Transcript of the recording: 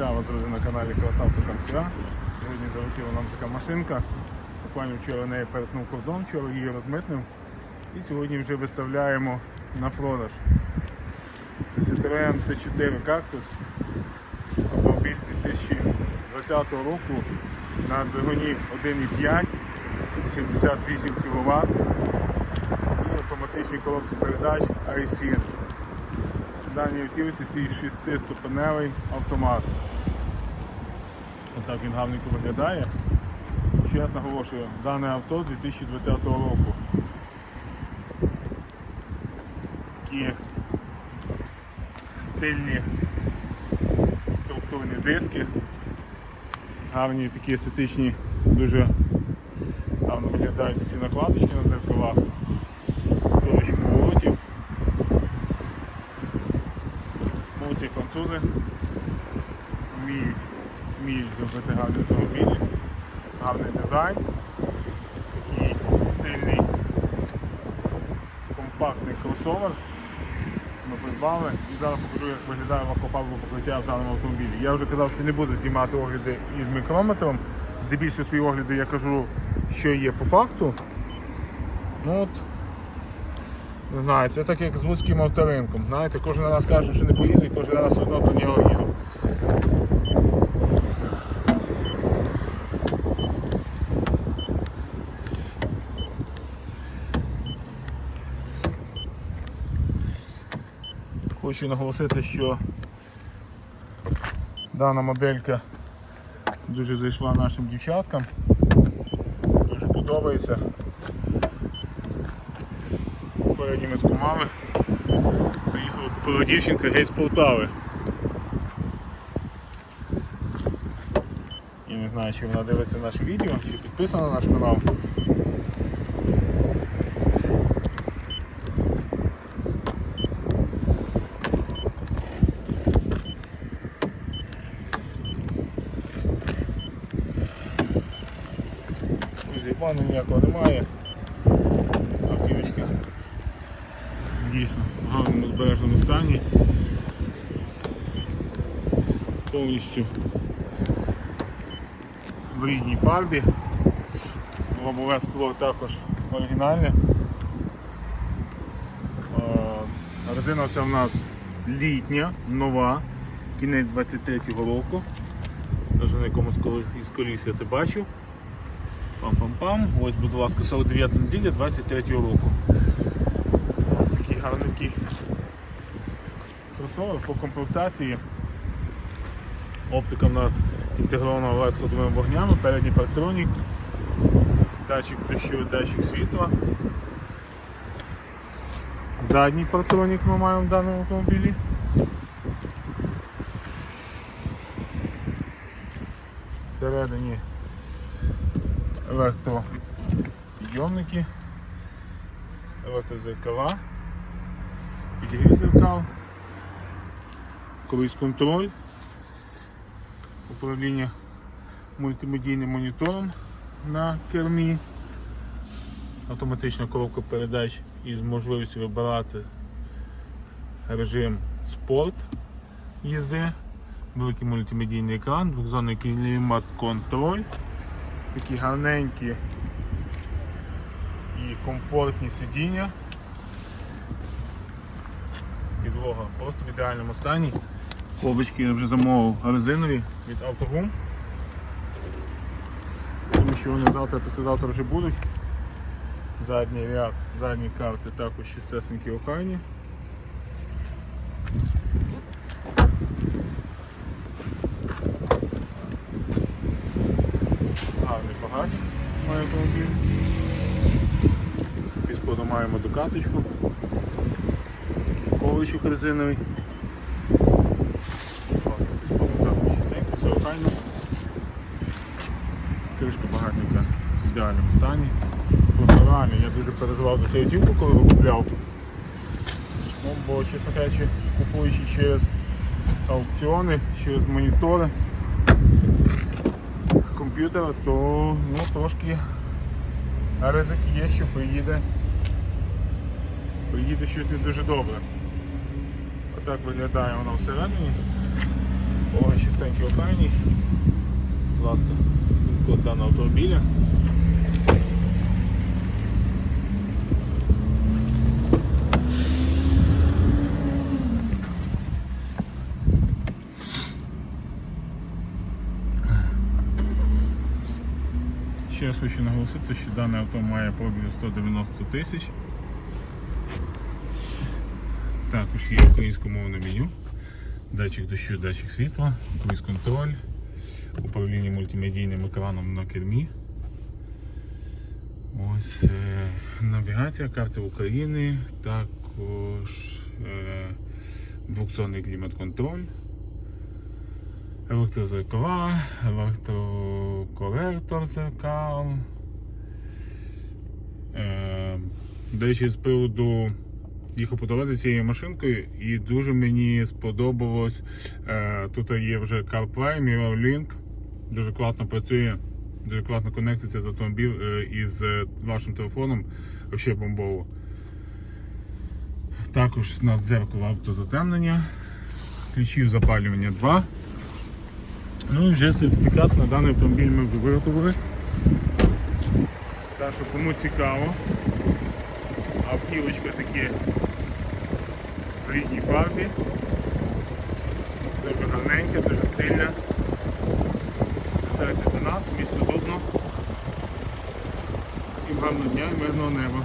Вітаю вас, друзі, на каналі Красавка Консера. Сьогодні залетіла нам така машинка. Буквально вчора неї перетнув кордон, вчора її розмитнив. І сьогодні вже виставляємо на продаж. Це Citroen C4 Cactus. Автомобіль 2020 року на двигуні 1,5, 78 кВт і автоматичній коробці передач iSyn. Даній автівці стоїть 6-ступеневий автомат. Отак він гарненько виглядає. Ще раз наголошую, дане авто 2020 року. Такі стильні структурні диски, гарні такі естетичні, дуже гарно виглядають ці накладочки на дзеркалах, Молодці французи вміють, вміють зробити гарні автомобілі, гарний дизайн, такий стильний компактний кросовер. Ми придбали і зараз покажу, як виглядає лакофарбове покриття в даному автомобілі. Я вже казав, що не буду знімати огляди із мікрометром. Здебільшого свої огляди я кажу, що є по факту. Ну от, не знаю, це так як з вузьким авторинком. Знаєте, кожен раз кажу, що не поїду, і кожен раз одно до нього їду. Хочу наголосити, що дана моделька дуже зайшла нашим дівчаткам. Дуже подобається. Попередні ми таку мали. Приїхала купила дівчинка геть з Полтави. Я не знаю, чи вона дивиться наше відео, чи підписана на наш канал. Друзі, плану ніякого немає. Автівочка дійсно в гарному збережному стані. Повністю в рідній фарбі. Лобове скло також оригінальне. Резина ця в нас літня, нова, кінець 23-го року. Навіть на якомусь із коліс я це бачив. Пам-пам-пам. Ось, будь ласка, 49 неділя 23 року. Такий гарненький кросовер по комплектації. Оптика в нас інтегрована LED-ходовими вогнями, передній партронік, датчик дощу, датчик світла. Задній партронік ми маємо в даному автомобілі. Всередині електропідйомники, електрозеркала, підігрів зеркал, колись контроль, управління мультимедійним монітором на кермі, автоматична коробка передач із можливістю вибирати режим спорт їзди, великий мультимедійний екран, двохзонний клімат-контроль. Такі гарненькі і комфортні сидіння. Підлога просто в ідеальному стані. Колбочки я вже замовив резинові від Автогум. Тому що вони завтра післязавтра вже будуть. Задній ряд, задній карти також чистесенькі охайні. Гарний багатик має автомобіль. Під споду маємо докаточку. Такий ковичок резиновий. Чистенько, все охайно. Кришка багатника в ідеальному стані. Просто реально я дуже переживав за цю автівку, коли викупляв. Ну, бо, чесно кажучи, купуючи через аукціони, через монітори комп'ютера, то ну, трошки ризик є, що приїде, приїде щось не дуже добре. Отак виглядає воно всередині. Ой, чистенький охайний. Будь ласка, код даного автомобіля. Ще раз хочу наголосити, що дане авто має пробіг 190 тисяч. Також є українськомовне меню, датчик дощу, датчик світла, круїз контроль, управління мультимедійним екраном на кермі. Ось е, навігація, карти України, також е, двохзонний клімат-контроль, електрозеркала, електрокоректор зеркал. Е, до речі, з приводу їхав по дорозі цією машинкою і дуже мені сподобалось. Е, тут є вже CarPlay, MirrorLink, дуже класно працює, дуже класно конектиться з автомобіль е, із вашим телефоном. Взагалі бомбово. Також на дзеркало автозатемнення, ключів запалювання 2. Ну і вже сертифікат на даний автомобіль ми вже виготовили. Так що кому цікаво, автівочка такі в рідній фарбі. Дуже гарненька, дуже стильна. Вітайте до нас, місто Дубно. Всім гарного дня і мирного неба.